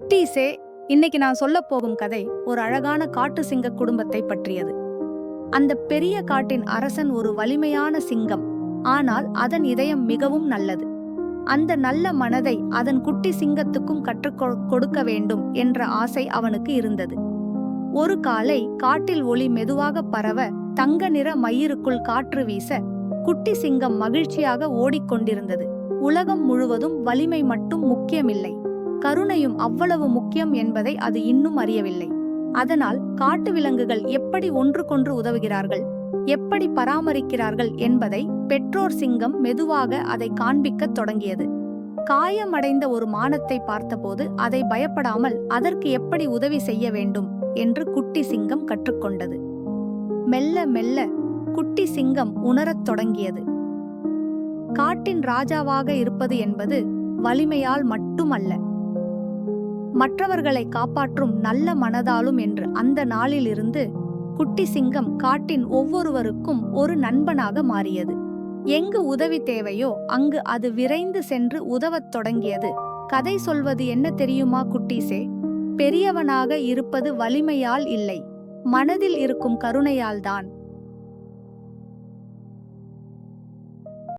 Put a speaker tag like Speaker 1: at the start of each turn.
Speaker 1: குட்டீஸே இன்னைக்கு நான் சொல்ல போகும் கதை ஒரு அழகான காட்டு சிங்க குடும்பத்தை பற்றியது. அந்த பெரிய காட்டின் அரசன் ஒரு வலிமையான சிங்கம். ஆனால் அதன் இதயம் மிகவும் நல்லது. அந்த நல்ல மனதை அதன் குட்டி சிங்கத்துக்கும் கற்றுக் கொடுக்க வேண்டும் என்ற ஆசை அவனுக்கு இருந்தது. ஒரு காலை காட்டில் ஒளி மெதுவாக பரவ தங்க நிற மயிருக்குள் காற்று வீச குட்டி சிங்கம் மகிழ்ச்சியாக ஓடிக்கொண்டிருந்தது. உலகம் முழுவதும் வலிமை மட்டும் முக்கியமில்லை. கருணையும் அவ்வளவு முக்கியம் என்பதை அது இன்னும் அறியவில்லை. அதனால் காட்டு விலங்குகள் எப்படி ஒன்றுக்கொன்று உதவுகிறார்கள் எப்படி பராமரிக்கிறார்கள் என்பதை பெற்றோர் சிங்கம் மெதுவாக அதை காண்பிக்கத் தொடங்கியது. காயமடைந்த ஒரு மானத்தை பார்த்தபோது அதை பயப்படாமல் அதற்கு எப்படி உதவி செய்ய வேண்டும் என்று குட்டி சிங்கம் கற்றுக்கொண்டது. மெல்ல மெல்ல குட்டி சிங்கம் உணரத் தொடங்கியது. காட்டின் ராஜாவாக இருப்பது என்பது வலிமையால் மட்டுமல்ல மற்றவர்களை காப்பாற்றும் நல்ல மனதாலும் என்று அந்த நாளிலிருந்து குட்டி சிங்கம் காட்டின் ஒவ்வொருவருக்கும் ஒரு நண்பனாக மாறியது. எங்கு உதவி தேவையோ அங்கு அது விரைந்து சென்று உதவத் தொடங்கியது. கதை சொல்வது என்ன தெரியுமா குட்டீசே? பெரியவனாக இருப்பது வலிமையால் இல்லை. மனதில் இருக்கும் கருணையால்தான்